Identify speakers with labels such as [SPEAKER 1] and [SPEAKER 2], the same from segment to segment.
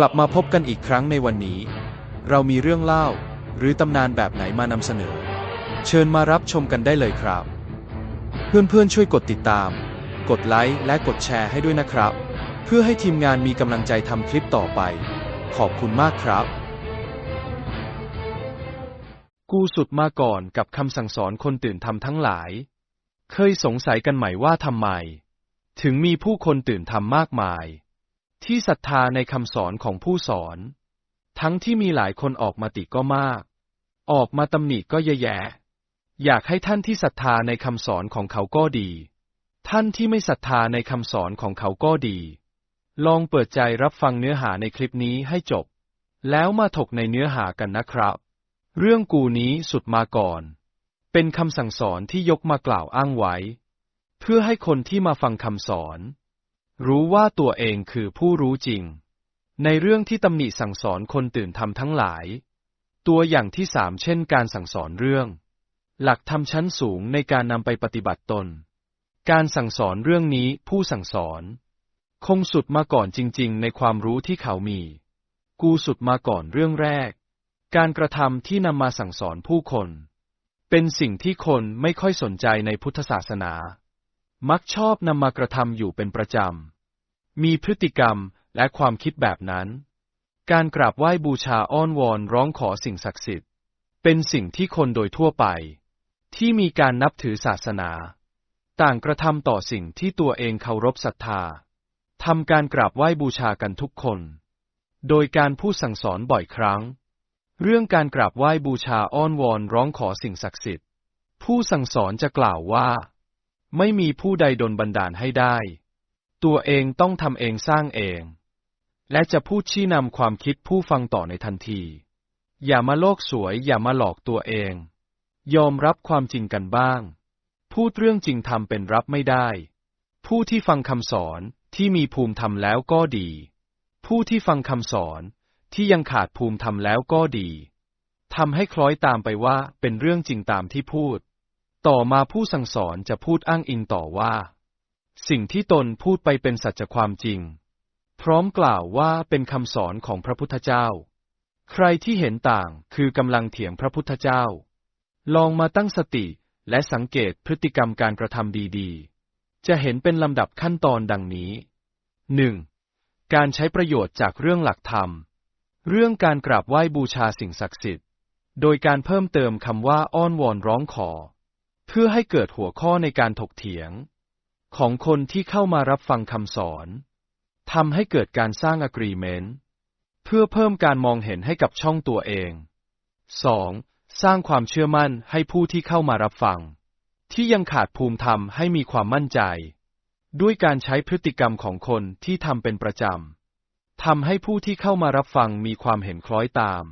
[SPEAKER 1] กลับมาพบกันอีกครั้งในวันนี้ เรามีเรื่องเล่า หรือตำนานแบบไหนมานำเสนอ เชิญมารับชมกันได้เลยครับ เพื่อนๆช่วยกดติดตาม กดไลค์และกดแชร์ให้ด้วยนะครับ เพื่อให้ทีมงานมีกำลังใจทำคลิปต่อไป ขอบคุณมากครับ กูสุดมาก่อนกับคำสั่งสอนคนตื่นทำทั้งหลาย เคยสงสัยกันไหมว่าทำไม ถึงมีผู้คนตื่นทำมากมาย ที่ศรัทธาในคำสอนของผู้สอน ทั้งที่มีหลายคนออกมาติก็มาก ออกมาตำหนิก็แย่ๆอยากให้ท่านที่ศรัทธาในคำสอนของเขาก็ดี ท่านที่ไม่ศรัทธาในคำสอนของเขาก็ดี ลองเปิดใจรับฟังเนื้อหาในคลิปนี้ให้จบ แล้วมาถกในเนื้อหากันนะครับ เรื่องกูนี้สุดมาก่อน เป็นคำสั่งสอนที่ยกมากล่าวอ้างไว้ เพื่อให้คนที่มาฟังคำสอน รู้ว่าตัวเองคือผู้รู้จริง ในเรื่องที่ตำหนิสั่งสอนคนตื่นทำทั้งหลาย ตัวอย่างที่สามเช่นการสั่งสอนเรื่อง หลักธรรมชั้นสูงในการนำไปปฏิบัติตน การสั่งสอนเรื่องนี้ผู้สั่งสอน คงสุดมาก่อนจริง ๆ ในความรู้ที่เขามี กูสุดมาก่อนเรื่องแรก การกระทำที่นำมาสั่งสอนผู้คน เป็นสิ่งที่คนไม่ค่อยสนใจในพุทธศาสนา มักชอบนำมากระทำอยู่เป็นประจำ มีพฤติกรรมและความคิดแบบนั้น การกราบไหว้บูชาอ้อนวอนร้องขอสิ่งศักดิ์สิทธิ์ เป็นสิ่งที่คนโดยทั่วไป ที่มีการนับถือศาสนา ต่างกระทำต่อสิ่งที่ตัวเองเคารพศรัทธาทำการกราบไหว้บูชากันทุกคน โดยการพูดสั่งสอนบ่อยครั้ง เรื่องการกราบไหว้บูชาอ้อนวอนร้องขอสิ่งศักดิ์สิทธิ์ ผู้สั่งสอนจะกล่าวว่า ไม่มีผู้ใดดลบันดาลให้ได้ ตัวเองต้องทำเองสร้างเอง และจะพูดชี้นำความคิดผู้ฟังต่อในทันที อย่ามาโลกสวย อย่ามาหลอกตัวเอง ยอมรับความจริงกันบ้าง พูดเรื่องจริงทำเป็นรับไม่ได้ ผู้ที่ฟังคำสอนที่มีภูมิธรรมแล้วก็ดี ผู้ที่ฟังคำสอนที่ยังขาดภูมิธรรมแล้วก็ดีทำให้คล้อยตามไปว่าเป็นเรื่องจริงตามที่พูด ต่อมาผู้สั่งสอนจะพูดอ้างอิงต่อว่า สิ่งที่ตนพูดไปเป็นสัจความจริง พร้อมกล่าวว่าเป็นคำสอนของพระพุทธเจ้า ใครที่เห็นต่างคือกำลังเถียงพระพุทธเจ้า ลองมาตั้งสติและสังเกตพฤติกรรมการกระทำดีๆ จะเห็นเป็นลำดับขั้นตอนดังนี้ 1. การใช้ประโยชน์จากเรื่องหลักธรรม เรื่องการกราบไหว้บูชาสิ่งศักดิ์สิทธิ์ โดยการเพิ่มเติมคำว่าอ้อนวอนร้องขอ เพื่อให้เกิดหัวข้อในการถกเถียง ของคนที่เข้ามารับฟังคำสอนทำให้เกิดการสร้างอะกรีเมนต์เพื่อเพิ่มการมองเห็นให้กับช่องตัวเอง 2. สร้างความเชื่อมั่นให้ผู้ที่เข้ามารับฟัง ที่ยังขาดภูมิธรรมให้มีความมั่นใจ ด้วยการใช้พฤติกรรมของคนที่ทำเป็นประจำทำให้ผู้ที่เข้ามารับฟังมีความเห็นคล้อยตาม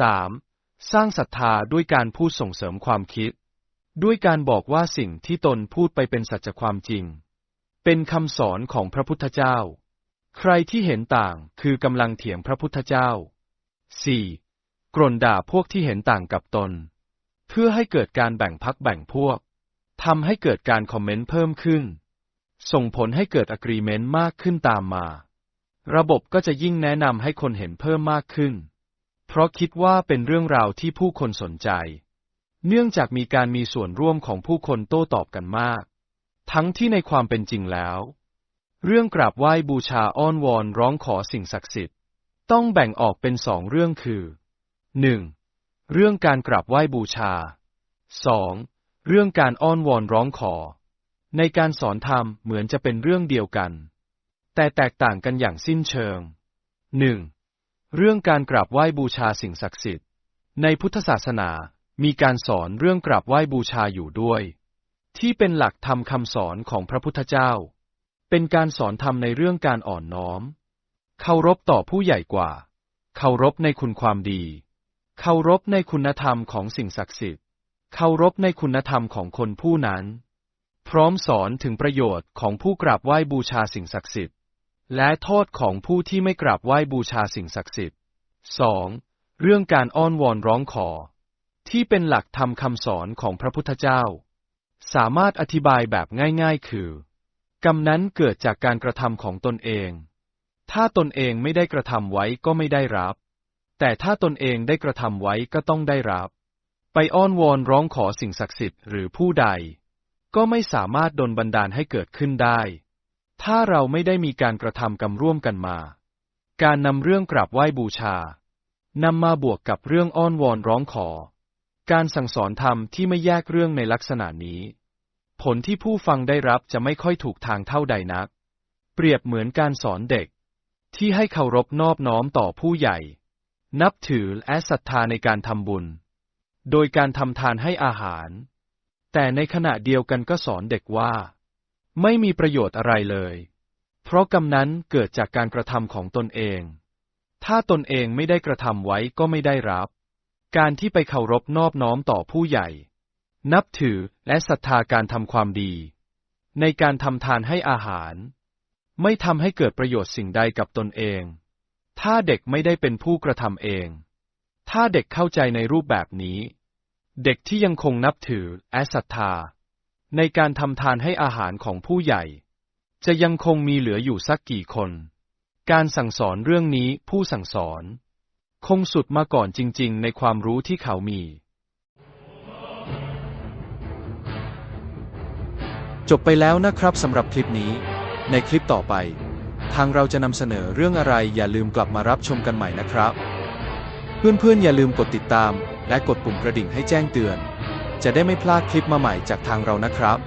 [SPEAKER 1] 3. สร้างศรัทธาด้วยการพูดส่งเสริมความคิด ด้วยการบอกว่าสิ่งที่ตนพูดไปเป็นสัจความจริง เป็นคำสอนของพระพุทธเจ้า ใครที่เห็นต่างคือกำลังเถียงพระพุทธเจ้า 4. กรนด่าพวกที่เห็นต่างกับตน เพื่อให้เกิดการแบ่งพักแบ่งพวกทำให้เกิดการคอมเมนต์เพิ่มขึ้น ส่งผลให้เกิดอะกรีเมนต์มากขึ้นตามมา ระบบก็จะยิ่งแนะนำให้คนเห็นเพิ่มมากขึ้น เพราะคิดว่าเป็นเรื่องราวที่ผู้คนสนใจ เนื่องจากมีการมีส่วนร่วมของผู้คนโต้ตอบกันมาก ทั้งที่ในความเป็นจริงแล้ว เรื่องกราบไหว้บูชาอ้อนวอนร้องขอสิ่งศักดิ์สิทธิ์ ต้องแบ่งออกเป็นสองเรื่องคือ 1. เรื่องการกราบไหว้บูชา 2. เรื่องการอ้อนวอนร้องขอ ในการสอนธรรมเหมือนจะเป็นเรื่องเดียวกัน แต่แตกต่างกันอย่างสิ้นเชิง 1. เรื่องการกราบไหว้บูชาสิ่งศักดิ์สิทธิ์ ในพุทธศาสนา มีการสอนเรื่องกราบไหว้บูชาอยู่ด้วย ที่เป็นหลักธรรมคำสอนของพระพุทธเจ้า เป็นการสอนธรรมในเรื่องการอ่อนน้อม เคารพต่อผู้ใหญ่กว่า เคารพในคุณความดี เคารพในคุณธรรมของสิ่งศักดิ์สิทธิ์ เคารพในคุณธรรมของคนผู้นั้น พร้อมสอนถึงประโยชน์ของผู้กราบไหว้บูชาสิ่งศักดิ์สิทธิ์ และโทษของผู้ที่ไม่กราบไหว้บูชาสิ่งศักดิ์สิทธิ์ 2. เรื่องการอ้อนวอนร้องขอ ที่เป็นหลักธรรมคำสอนของพระพุทธเจ้า สามารถอธิบายแบบง่ายๆ คือ กรรมนั้นเกิดจากการกระทำของตนเอง ถ้าตนเองไม่ได้กระทำไว้ก็ไม่ได้รับ แต่ถ้าตนเองได้กระทำไว้ก็ต้องได้รับ ไปอ้อนวอนร้องขอสิ่งศักดิ์สิทธิ์หรือผู้ใด ก็ไม่สามารถดลบันดาลให้เกิดขึ้นได้ ถ้าเราไม่ได้มีการกระทำกรรมร่วมกันมา การนำเรื่องกราบไหว้บูชานำมาบวกกับเรื่องอ้อนวอนร้องขอ การสั่งสอนธรรมที่ไม่แยกเรื่องในลักษณะนี้ ผลที่ผู้ฟังได้รับจะไม่ค่อยถูกทางเท่าใดนัก เปรียบเหมือนการสอนเด็ก ที่ให้เคารพนอบน้อมต่อผู้ใหญ่ นับถือและศรัทธาในการทำบุญ โดยการทำทานให้อาหาร แต่ในขณะเดียวกันก็สอนเด็กว่า ไม่มีประโยชน์อะไรเลย เพราะกรรมนั้นเกิดจากการกระทำของตนเอง ถ้าตนเองไม่ได้กระทำไว้ก็ไม่ได้รับ การที่ไปเคารพนอบน้อมต่อผู้ใหญ่ นับถือและศรัทธาการทำความดี ในการทำทานให้อาหาร ไม่ทำให้เกิดประโยชน์สิ่งใดกับตนเอง ถ้าเด็กไม่ได้เป็นผู้กระทำเอง ถ้าเด็กเข้าใจในรูปแบบนี้ เด็กที่ยังคงนับถือและศรัทธา ในการทำทานให้อาหารของผู้ใหญ่ จะยังคงมีเหลืออยู่สักกี่คน การสั่งสอนเรื่องนี้ผู้สั่งสอน คงสุดมาก่อนจริง ๆ ในความรู้ที่เขามี จบไปแล้วนะครับสำหรับคลิปนี้ ในคลิปต่อไป ทางเราจะนำเสนอเรื่องอะไรอย่าลืมกลับมารับชมกันใหม่นะครับ เพื่อนๆ อย่าลืมกดติดตาม และกดปุ่มกระดิ่งให้แจ้งเตือน จะได้ไม่พลาดคลิปมาใหม่จากทางเรานะครับ